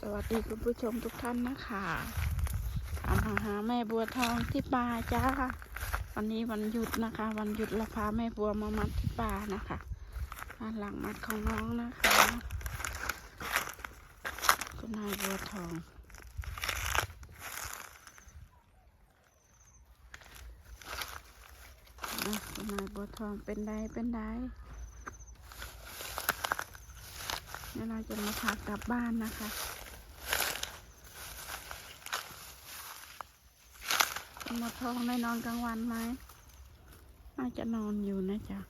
สวัสดีคุณผู้ชมทุกท่านนะคะตามหาหาแม่บัวทองที่ป่าจ้า วันนี้วันหยุดนะคะ วันหยุดเราพาแม่บัวมามัดที่ป่านะคะบ้านหลังมัดของน้องนะคะคุณนายบัวทองคุณนายบัวทองเป็นไดเป็นได เดี๋ยวเราจะมาพากลับบ้านนะคะคุณบัวทองได้นอนกลางวันไหมน่าจะนอนอยู่นะจ๊ะ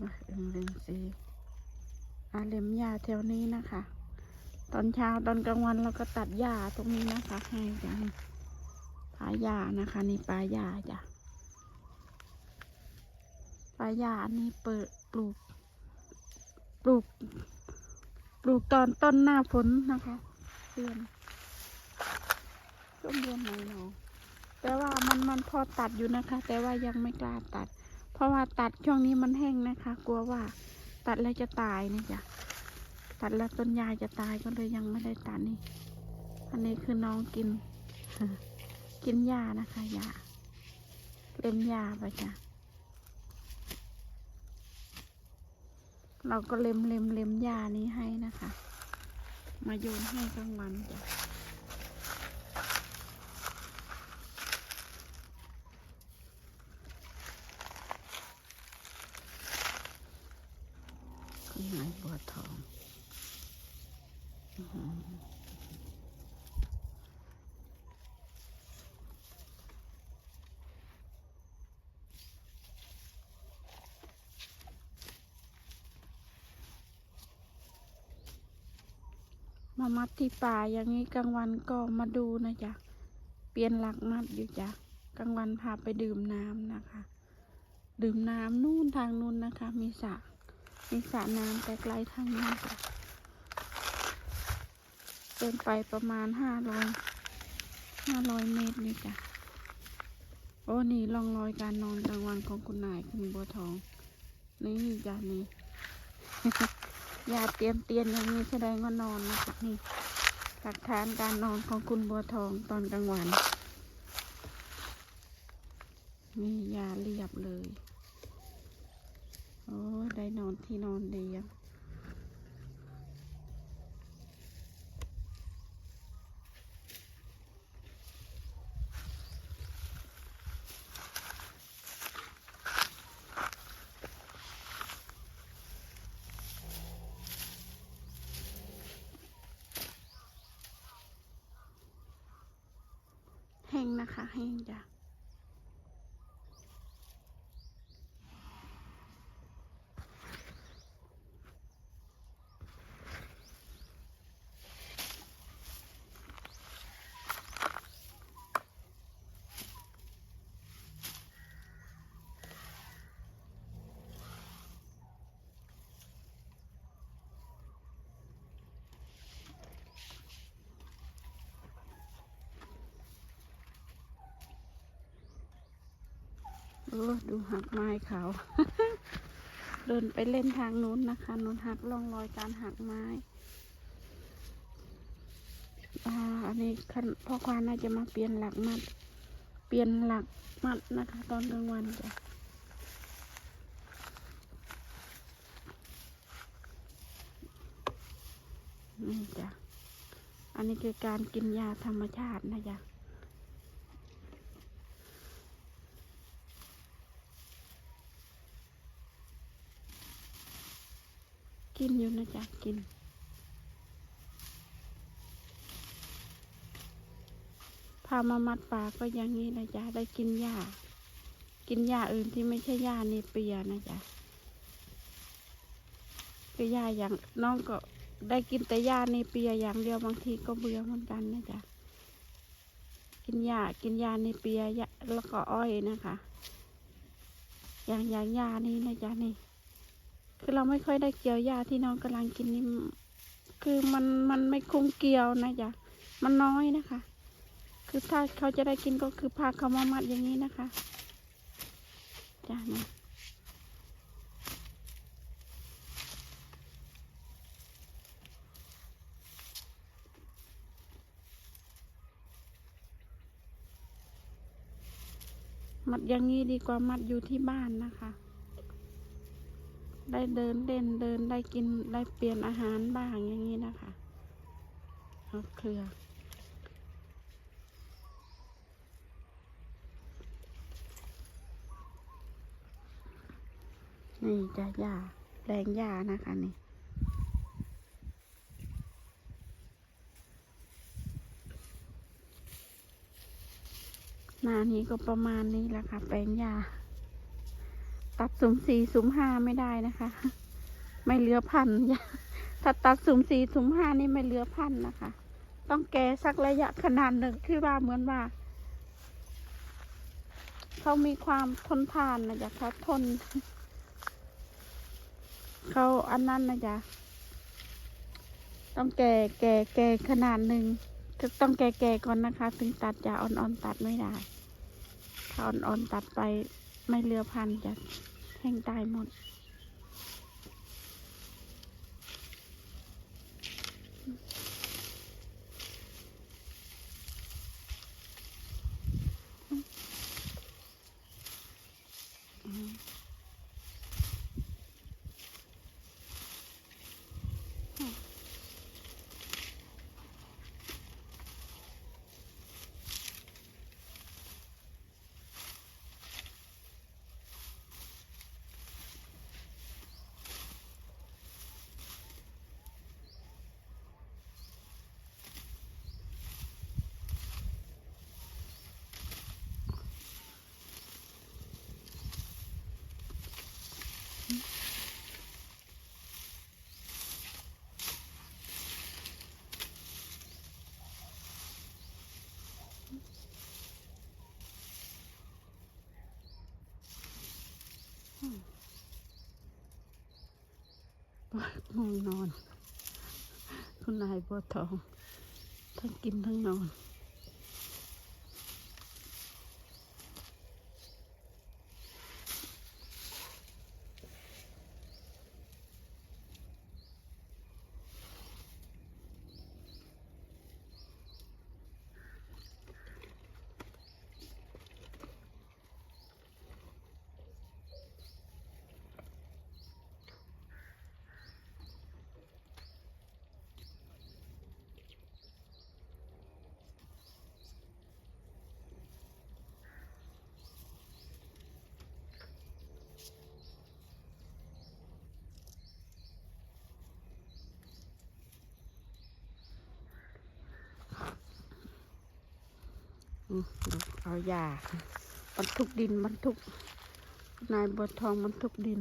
มาเอ็งเล็งสีอาเล็มหญ้าแถวนี้นะคะ ตอนเช้าตอนกลางวันเราก็ตัดหญ้าตรงนี้นะคะให้จ้ะปลาหญ้านะคะนี่ปลาหญ้าจ้ะปลาหญ้านนี้เปิดปลูก ปลูก ปลูกตอนต้นหน้าฝนนะคะเดือนช่วงเดือนไหนเนาะแต่ว่ามันมันพอตัดอยู่นะคะ แต่ว่ายังไม่กล้าตัด เพราะว่าตัดช่วงนี้มันแห้งนะคะ กลัวว่าตัดแล้วจะตายนะจ๊ะ ตัดแล้วต้นยาจะตายก็เลยยังไม่ได้ตัดนี่อันนี้คือน้องกิน กินหญ้านะคะหญ้าเล่มหญ้าไปจ้ะเราก็เล็มเล็มเล็มหญ้านี้ให้นะคะ มาโยนให้กลางวันจ้ะคุณนายบัวทองอื้อหือ มามัดที่ป่าอย่างนี้กลางวันก็มาดูนะจ๊ะ เปลี่ยนหลักมัดอยู่จ้ะ กลางวันพาไปดื่มน้ำนะคะ ดื่มน้ำนู่นทางนู่นนะคะ มีสระ มีสระน้ำแต่ไกลทางนี้จ้ะ เดินไปประมาณห้าร้อยห้าร้อยเมตรนี่จ้ะโอ้นี่ร่องรอยการนอนกลางวันของคุณนายคุณบัวทอง นี่จ้ะนี่ยาเตรียมเตียนอย่างนี้แสดงว่านอนนะคะนี่หลักฐานการนอนของคุณบัวทองตอนกลางวันมียาเรียบเลย โอ้ ได้นอนที่นอนดีอะ นะคะให้งจ้ะโอดูหักไม้เขา เดินไปเล่นทางนู้นนะคะนู้นหักร่องรอยการหักไม้อ่าอันนี้คันพ่อควานน่าจะมาเปลี่ยนหลักมัด เปลี่ยนหลักมัดนะคะ ตอนกลางวันจ้ะนี่จ้ะ อันนี้คือการกินยาธรรมชาตินะจ๊ะ กินอยู่นะจ๊ะกิน พามามัดปากก็อย่างนี้นะจ๊ะได้กินหญ้า กินหญ้าอื่นที่ไม่ใช่หญ้าเนเปียนะจ๊ะคือหญ้าอย่างน้องก็ได้กินแต่หญ้าเนเปียอย่างเดียวบางทีก็เบื่อเหมือนกันนะจ๊ะกินหญ้ากินหญ้าเนเปียแล้วก็อ้อยนะคะ อย่างอย่างหญ้านี้นะจ๊ะนี่ คือเราไม่ค่อยได้เกี่ยวหญ้าที่น้องกำลังกินนี่คือมันมันไม่คุ้มเกี่ยวนะจ๊ะมันน้อยนะคะ คือถ้าเขาจะได้กินก็คือพาเขามามัดอย่างนี้นะคะจ้านะมัดอย่างนี้ดีกว่ามัดอยู่ที่บ้านนะคะ ได้เดินเล่นเดินได้กินได้เปลี่ยนอาหารบ้างอย่างนี้นะคะเอาเครือนี่จะหญ้าแรงหญ้านะคะนี่นานี้ก็ประมาณนี้แหละค่ะแปลงหญ้า ตัดสุ่มสี่สุ่มห้าไม่ได้นะคะ ไม่เหลือพันธุ์ถ้าตัดสุ่มสี่สุ่มห้านี่ไม่เหลือพันธุ์นะคะ ต้องแกสักระยะขนาดหนึ่งที่ว่าเหมือนว่าเขามีความทนทานนะจ๊ะเขาทนเขาอันนั้นนะจ๊ะต้องแก่แก่แก่ขนาดหนึ่งก็ต้องแก่แก่ก่อนนะคะ ถึงตัดจะอ่อนๆตัดไม่ได้ถ้าอ่อนๆตัดไป ไม่เหลือพันจะแห้งตายหมด ง่วงนอน คุณนายบัวทอง ทั้งกินทั้งนอน ดูเอายาบรรทุกดินบรรทุก นายบัวทองบรรทุกดิน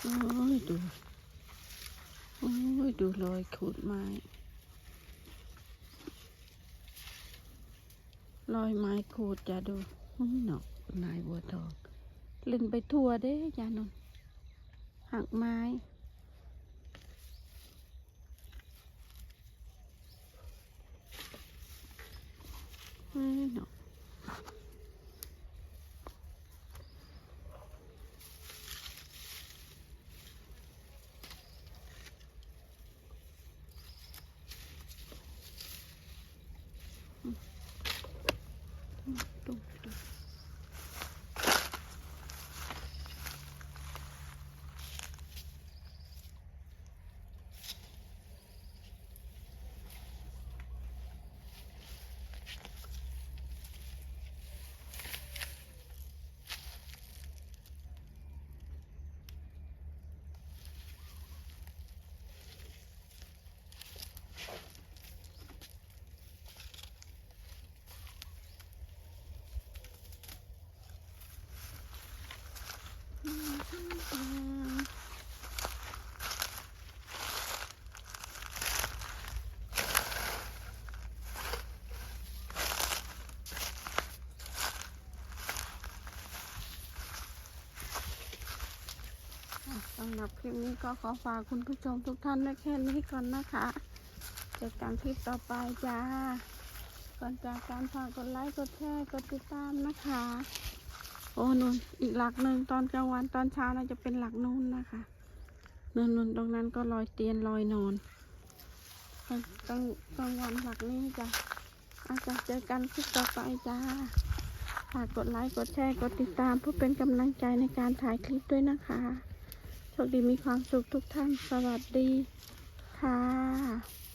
โอ้ยดู โอ้ยดูรอยขูดไม้ รอยไม้ขูดจะดูโอ้ยเนาะนายบัวทองเล่นไปทั่วเด้ยานนหักไม้เอ้ยเนาะดูดู อืมอะ สำหรับคลิปนี้ก็ขอฝากคุณผู้ชมทุกท่านไว้แค่นี้ก่อนนะคะเจอกันคลิปต่อไปจ้า ก่อนจากการฝากกดไลค์ กดแชร์ กดติดตามนะคะ โอ้นุ่นอีกหลักหนึ่งตอนกลางวันตอนเช้าน่าจะเป็นหลักนู่นนะคะนุ่นนุ่นตรงนั้นก็ลอยเตียนลอยนอนกลางกลางกลางวันหลักนี้จ้ะอาจจะเจอกันคลิปต่อไปจ้าฝากกดไลค์กดแชร์กดติดตามเพื่อเป็นกำลังใจในการถ่ายคลิปด้วยนะคะโชคดีมีความสุขทุกท่านสวัสดีค่ะ